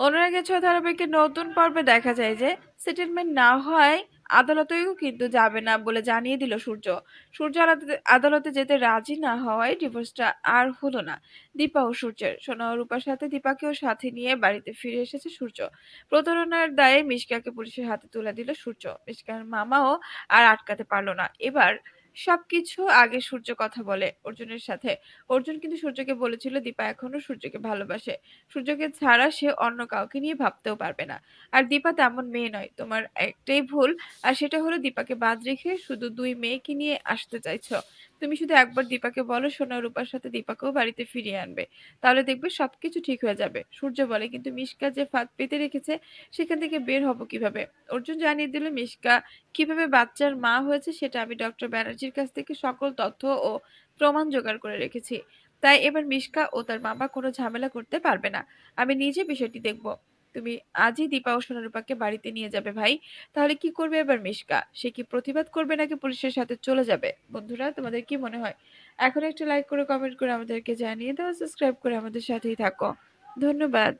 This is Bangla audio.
অনুরাগের ছোঁয়া ধারাবাহিকের নতুন পর্বে দেখা যায় যে সেটেলমেন্ট না হয় আদালতেও কিন্তু যাবে না বলে জানিয়ে দিল সূর্য। সূর্য আদালতে- যেতে রাজি না হওয়ায় ডিভোর্সটা আর হলো না। দীপা ও সূর্যের। সোনা রূপার সাথে দীপাকেও সাথে নিয়ে বাড়িতে ফিরে এসেছে সূর্য। প্রতারণার দায়ে মিশকাকে পুলিশের হাতে তুলে দিল সূর্য। মিশকার মামাও আর আটকাতে পারল না। এবার সবকিছু আগে সূর্য কথা বলে অর্জুনের সাথে। অর্জুন কিন্তু সূর্যকে বলেছিল, দীপা এখনও সূর্যকে ভালোবাসে। সূর্যকে ছাড়া সে অন্য কাউকে নিয়ে ভাবতেও পারবে না। আর দীপা তেমন মেয়ে নয়। তোমার একটাই ভুল, আর সেটা হলো দীপাকে বাদ রেখে শুধু দুই মেয়েকে নিয়ে আসতে চাইছো। তুমি শুধু একবার দীপাকে বলো, সোনা রূপার সাথে দীপাকেও বাড়িতে ফিরিয়ে আনবে। তাহলে দেখবে সবকিছু ঠিক হয়ে যাবে। সূর্য বলে, কিন্তু মিশকা যে ফাঁদ পেতে রেখেছে, সেখান থেকে বের হব কীভাবে? অর্জুন জানিয়ে দিল, মিশকা কীভাবে বাচ্চার মা হয়েছে সেটা আমি ডক্টর ব্যানার্জির কাছ থেকে সকল তথ্য ও প্রমাণ জোগাড় করে রেখেছি। তাই এবার মিশকা ও তার বাবা কোনো ঝামেলা করতে পারবে না। আমি নিজে বিষয়টি দেখব। তুমি আজই দীপা ও সোনারূপাকে বাড়িতে নিয়ে যাবে ভাই। তাহলে কি করবে এবার মিশকা? সে কি প্রতিবাদ করবে নাকি পুলিশের সাথে চলে যাবে? বন্ধুরা, তোমাদের কি মনে হয়? এখন একটা লাইক করে কমেন্ট করে আমাদেরকে জানিয়ে দাও সাবস্ক্রাইব করে আমাদের সাথেই থাকো। ধন্যবাদ।